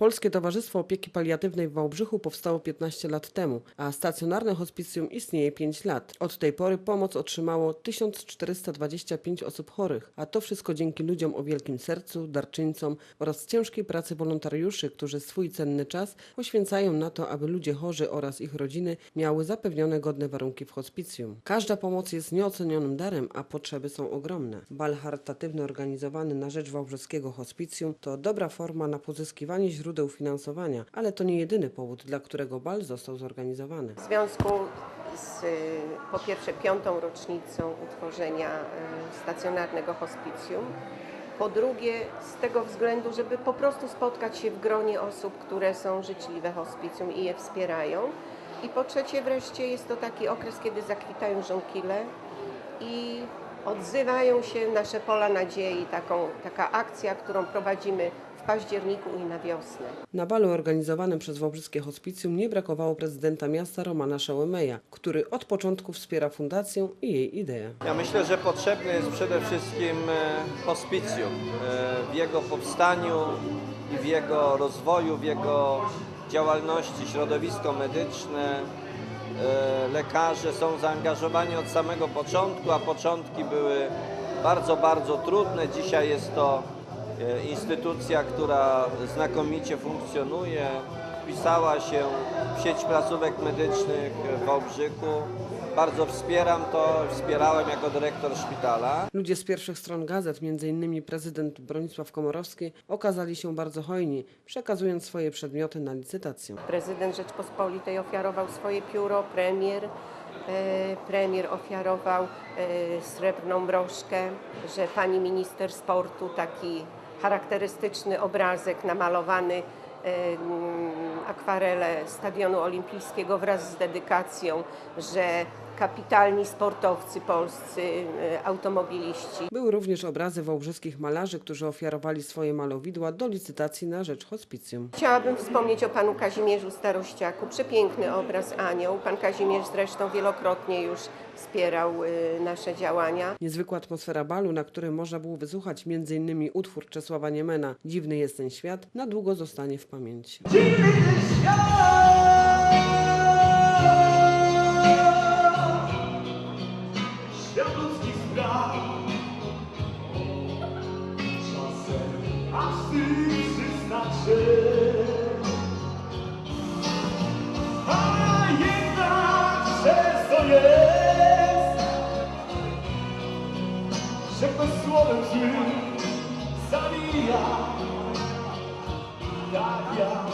Polskie Towarzystwo Opieki Paliatywnej w Wałbrzychu powstało 15 lat temu, a stacjonarne hospicjum istnieje 5 lat. Od tej pory pomoc otrzymało 1425 osób chorych, a to wszystko dzięki ludziom o wielkim sercu, darczyńcom oraz ciężkiej pracy wolontariuszy, którzy swój cenny czas poświęcają na to, aby ludzie chorzy oraz ich rodziny miały zapewnione godne warunki w hospicjum. Każda pomoc jest nieocenionym darem, a potrzeby są ogromne. Bal charytatywny organizowany na rzecz Wałbrzyskiego Hospicjum to dobra forma na pozyskiwanie źródeł finansowania, ale to nie jedyny powód, dla którego bal został zorganizowany. W związku z y, po pierwsze piątą rocznicą utworzenia y, stacjonarnego hospicjum, po drugie z tego względu, żeby po prostu spotkać się w gronie osób, które są życzliwe hospicjum i je wspierają. I po trzecie wreszcie jest to taki okres, kiedy zakwitają żonkile i odzywają się nasze pola nadziei, taką, taka akcja, którą prowadzimy październiku i na wiosnę. Na balu organizowanym przez Wałbrzyskie Hospicjum nie brakowało prezydenta miasta Romana Szałymeja, który od początku wspiera fundację i jej ideę. Ja myślę, że potrzebne jest przede wszystkim e, hospicjum e, w jego powstaniu i w jego rozwoju, w jego działalności. Środowisko medyczne, e, lekarze są zaangażowani od samego początku, a początki były bardzo, bardzo trudne. Dzisiaj jest to instytucja, która znakomicie funkcjonuje. Wpisała się w sieć placówek medycznych w Wałbrzychu. Bardzo wspieram to, wspierałem jako dyrektor szpitala. Ludzie z pierwszych stron gazet, m.in. prezydent Bronisław Komorowski, okazali się bardzo hojni, przekazując swoje przedmioty na licytację. Prezydent Rzeczpospolitej ofiarował swoje pióro, premier. e, Premier ofiarował e, srebrną broszkę, że pani minister sportu taki charakterystyczny obrazek namalowany akwarele Stadionu Olimpijskiego wraz z dedykacją, że kapitalni sportowcy polscy, e, automobiliści Były również obrazy wałbrzyskich malarzy, którzy ofiarowali swoje malowidła do licytacji na rzecz hospicjum. Chciałabym wspomnieć o panu Kazimierzu Starościaku. Przepiękny obraz anioł. Pan Kazimierz zresztą wielokrotnie już wspierał y, nasze działania. Niezwykła atmosfera balu, na którym można było wysłuchać m.in. utwór Czesława Niemena Dziwny jest ten świat, na długo zostanie w pamięci. Świat Że ktoś słowem zabija Tak jak